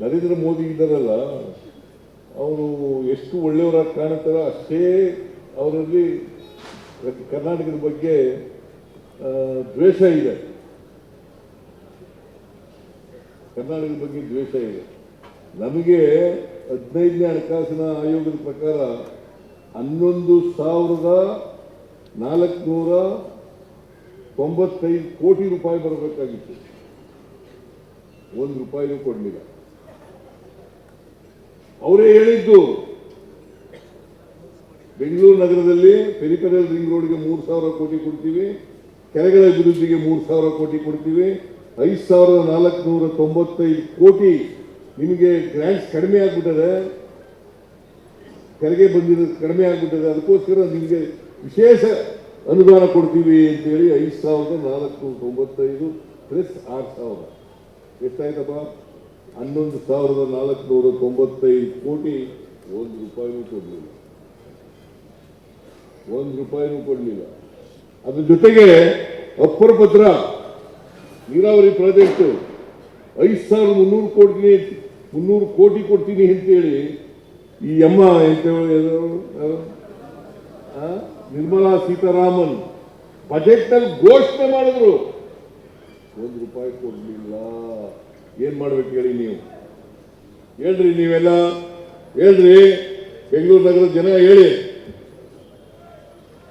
ನರೇಂದ್ರ ಮೋದಿ ಇದ್ದಾರಲ್ಲ, ಅವರು ಎಷ್ಟು ಒಳ್ಳೆಯವರಾಗಿ ಕಾಣುತ್ತಾರೋ ಅಷ್ಟೇ ಅವರಲ್ಲಿ ಕರ್ನಾಟಕದ ಬಗ್ಗೆ ದ್ವೇಷ ಇದೆ. ಕರ್ನಾಟಕದ ಬಗ್ಗೆ ದ್ವೇಷ ಇದೆ. ನಮಗೆ ಹದಿನೈದನೇ ಹಣಕಾಸಿನ ಆಯೋಗದ ಪ್ರಕಾರ ಹನ್ನೊಂದು ಸಾವಿರದ ನಾಲ್ಕುನೂರ ತೊಂಬತ್ತೈದು ಕೋಟಿ ರೂಪಾಯಿ ಬರಬೇಕಾಗಿತ್ತು. ಒಂದು ರೂಪಾಯಿಯೂ ಕೊಡಲಿಲ್ಲ. ಅವರೇ ಹೇಳಿದ್ದು, ಬೆಂಗಳೂರು ನಗರದಲ್ಲಿ ಪೆರಿಫೆರಲ್ ರಿಂಗ್ ರೋಡ್ಗೆ ಮೂರು ಸಾವಿರ ಕೋಟಿ ಕೊಡ್ತೀವಿ, ಕೆರೆಗಳ ಅಭಿವೃದ್ಧಿಗೆ ಮೂರು ಸಾವಿರ ಕೋಟಿ ಕೊಡ್ತೀವಿ, ಐದು ಸಾವಿರದ ನಾಲ್ಕುನೂರ ತೊಂಬತ್ತೈದು ಕೋಟಿ ನಿಮಗೆ ಗ್ರ್ಯಾಂಟ್ಸ್ ಕಡಿಮೆ ಆಗ್ಬಿಟ್ಟದೆ, ಕೆರೆಗೆ ಬಂದಿರೋದು ಕಡಿಮೆ ಆಗ್ಬಿಟ್ಟದೆ, ಅದಕ್ಕೋಸ್ಕರ ನಿಮಗೆ ವಿಶೇಷ ಅನುದಾನ ಕೊಡ್ತೀವಿ ಅಂತೇಳಿ ಐದು ಸಾವಿರದ ನಾಲ್ಕುನೂರ ತೊಂಬತ್ತೈದು ಪ್ಲಸ್ ಆರು ಸಾವಿರ. ಎಷ್ಟಾಯ್ತಪ್ಪ ಹನ್ನೊಂದು ಸಾವಿರದ ನಾಲ್ಕುನೂರ ತೊಂಬತ್ತೈದು ಕೋಟಿ ಒಂದು ರೂಪಾಯಿನೂ ಕೊಡಲಿಲ್ಲ. ಒಂದು ರೂಪಾಯಿನೂ ಕೊಡಲಿಲ್ಲ. ಅದ್ರ ಜೊತೆಗೆ ಅಪ್ಪರ ಪತ್ರ ನೀರಾವರಿ ಪ್ರಾಜೆಕ್ಟ್, ಐದು ಸಾವಿರದ ಮುನ್ನೂರು ಕೋಟಿ ಮುನ್ನೂರು ಕೋಟಿ ಕೊಡ್ತೀನಿ ಅಂತೇಳಿ ಈ ಅಮ್ಮ ಎಂತ? ನಿರ್ಮಲಾ ಸೀತಾರಾಮನ್ ಬಜೆಟ್ನಲ್ಲಿ ಘೋಷಣೆ ಮಾಡಿದ್ರು. ಒಂದು ರೂಪಾಯಿ ಕೊಡ್ಲಿಲ್ಲ. ಏನ್ ಮಾಡ್ಬೇಕು ಹೇಳಿ ನೀವು? ಹೇಳ್ರಿ ನೀವೆಲ್ಲ. ಹೇಳ್ರಿ. ಬೆಂಗಳೂರು ನಗರದ ಜನ ಹೇಳಿ.